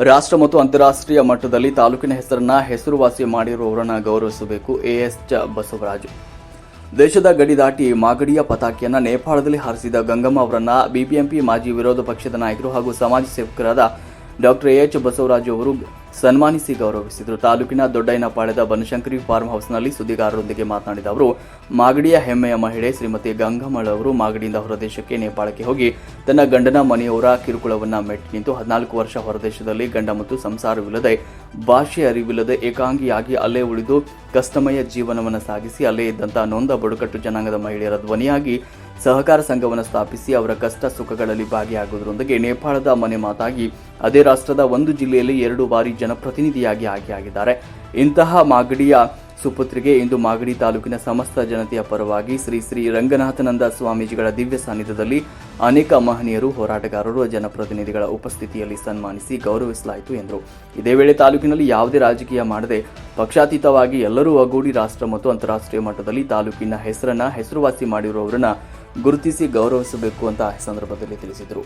ರಾಷ್ಟ್ರ ಮತ್ತು ಅಂತಾರಾಷ್ಟ್ರೀಯ ಮಟ್ಟದಲ್ಲಿ ತಾಲೂಕಿನ ಹೆಸರನ್ನ ಹೆಸರುವಾಸಿ ಮಾಡಿರುವವರನ್ನ ಗೌರವಿಸಬೇಕು. ಎಎಸ್ ಚ ಬಸವರಾಜು. ದೇಶದ ಗಡಿ ದಾಟಿ ಮಾಗಡಿಯ ಪತಾಕಿಯನ್ನ ನೇಪಾಳದಲ್ಲಿ ಹಾರಿಸಿದ ಗಂಗಮ್ಮ ಅವರನ್ನ ಬಿಬಿಎಂಪಿ ಮಾಜಿ ವಿರೋಧ ಪಕ್ಷದ ನಾಯಕರು ಹಾಗೂ ಸಮಾಜ ಸೇವಕರಾದ ಡಾಕ್ಟರ್ ಎಚ್ ಬಸವರಾಜು ಅವರು ಸನ್ಮಾನಿಸಿ ಗೌರವಿಸಿದರು. ತಾಲೂಕಿನ ದೊಡ್ಡಯ್ಯನಪಾಳ್ಯದ ಬನಶಂಕರಿ ಫಾರ್ಮ್ ಹೌಸ್ನಲ್ಲಿ ಸುದ್ದಿಗಾರರೊಂದಿಗೆ ಮಾತನಾಡಿದ ಅವರು, ಮಾಗಡಿಯ ಹೆಮ್ಮೆಯ ಮಹಿಳೆ ಶ್ರೀಮತಿ ಗಂಗಮ್ಮಳ ಅವರು ಮಾಗಡಿಯಿಂದ ಹೊರದೇಶಕ್ಕೆ ನೇಪಾಳಕ್ಕೆ ಹೋಗಿ ತನ್ನ ಗಂಡನ ಮನೆಯವರ ಕಿರುಕುಳವನ್ನು ಮೆಟ್ಟಿ ನಿಂತು ಹದಿನಾಲ್ಕು ವರ್ಷ ಹೊರದೇಶದಲ್ಲಿ ಗಂಡ ಮತ್ತು ಸಂಸಾರವಿಲ್ಲದೆ, ಭಾಷೆ ಅರಿವಿಲ್ಲದೆ ಏಕಾಂಗಿಯಾಗಿ ಅಲ್ಲೇ ಉಳಿದು ಕಷ್ಟಮಯ ಜೀವನವನ್ನು ಸಾಗಿಸಿ ಅಲ್ಲೇ ಇದ್ದಂಥ ನೊಂದ ಬುಡಕಟ್ಟು ಜನಾಂಗದ ಮಹಿಳೆಯರ ಧ್ವನಿಯಾಗಿ ಸಹಕಾರ ಸಂಘವನ್ನು ಸ್ಥಾಪಿಸಿ ಅವರ ಕಷ್ಟ ಸುಖಗಳಲ್ಲಿ ಭಾಗಿಯಾಗುವುದರೊಂದಿಗೆ ನೇಪಾಳದ ಮನೆ ಮಾತಾಗಿ ಅದೇ ರಾಷ್ಟ್ರದ ಒಂದು ಜಿಲ್ಲೆಯಲ್ಲಿ ಎರಡು ಬಾರಿ ಜನಪ್ರತಿನಿಧಿಯಾಗಿ ಆಯ್ಕೆಯಾಗಿದ್ದಾರೆ ಇಂತಹ ಮಾಗಡಿಯ ಸುಪುತ್ರಿಗೆ ಇಂದು ಮಾಗಡಿ ತಾಲೂಕಿನ ಸಮಸ್ತ ಜನತೆಯ ಪರವಾಗಿ ಶ್ರೀ ಶ್ರೀ ರಂಗನಾಥನಂದ ಸ್ವಾಮೀಜಿಗಳ ದಿವ್ಯ ಸಾನ್ನಿಧ್ಯದಲ್ಲಿ ಅನೇಕ ಮಹನೀಯರು, ಹೋರಾಟಗಾರರು, ಜನಪ್ರತಿನಿಧಿಗಳ ಉಪಸ್ಥಿತಿಯಲ್ಲಿ ಸನ್ಮಾನಿಸಿ ಗೌರವಿಸಲಾಯಿತು ಎಂದರು. ಇದೇ ವೇಳೆ ತಾಲೂಕಿನಲ್ಲಿ ಯಾವುದೇ ರಾಜಕೀಯ ಮಾಡದೆ ಪಕ್ಷಾತೀತವಾಗಿ ಎಲ್ಲರೂ ಒಗ್ಗೂಡಿ ರಾಷ್ಟ್ರ ಮತ್ತು ಅಂತಾರಾಷ್ಟ್ರೀಯ ಮಟ್ಟದಲ್ಲಿ ತಾಲೂಕಿನ ಹೆಸರನ್ನ ಹೆಸರುವಾಸಿ ಮಾಡಿರುವವರನ್ನ ಗುರುತಿಸಿ ಗೌರವಿಸಬೇಕು ಅಂತ ಸಂದರ್ಭದಲ್ಲಿ ತಿಳಿಸಿದರು.